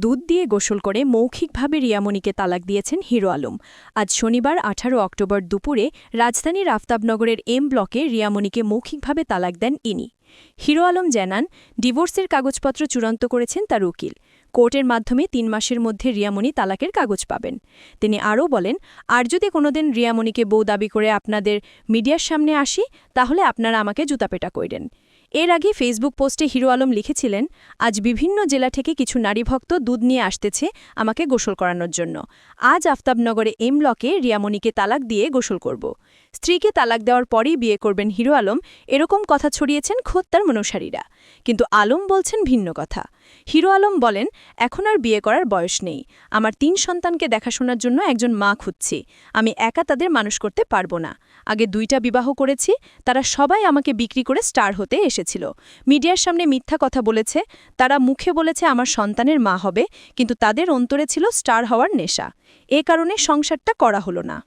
দুধ দিয়ে গোসল করে মৌখিকভাবে রিয়ামণিকে তালাক দিয়েছেন হিরো আলম। আজ শনিবার আঠারো অক্টোবর দুপুরে রাজধানীর আফতাবনগরের এম ব্লকে রিয়ামণিকে মৌখিকভাবে তালাক দেন ইনি। হিরো আলম জানান, ডিভোর্সের কাগজপত্র চূড়ান্ত করেছেন তার উকিল। কোর্টের মাধ্যমে তিন মাসের মধ্যে রিয়ামণি তালাকের কাগজ পাবেন। তিনি আরও বলেন, আর যদি কোনোদিন রিয়ামণিকে বউ দাবি করে আপনাদের মিডিয়ার সামনে আসি, তাহলে আপনারা আমাকে জুতাপেটা কইরেন। এর আগে ফেসবুক পোস্টে হিরো আলম লিখেছিলেন, আজ বিভিন্ন জেলা থেকে কিছু নারী ভক্ত দুধ নিয়ে আসতেছে আমাকে গোসল করানোর জন্য। আজ আফতাবনগরে এম ব্লকে রিয়ামণিকে তালাক দিয়ে গোসল করব। স্ত্রীকে তালাক দেওয়ার পরেই বিয়ে করবেন হিরো আলম। এরকম কথা ছড়িয়েছেন খোদ তার মনুসারীরা। কিন্তু আলম বলছেন ভিন্ন কথা। হিরো আলম বলেন, এখন আর বিয়ে করার বয়স নেই। আমার তিন সন্তানকে দেখাশোনার জন্য একজন মা খুঁজছি। আমি একা তাদের মানুষ করতে পারব না। আগে দুইটা বিবাহ করেছি। তারা সবাই আমাকে বিক্রি করে স্টার হতে এসেছিল। মিডিয়ার সামনে মিথ্যা কথা বলেছে। তারা মুখে বলেছে আমার সন্তানের মা হবে, কিন্তু তাদের অন্তরে ছিল স্টার হওয়ার নেশা। এ কারণে সংসারটা করা হলো না।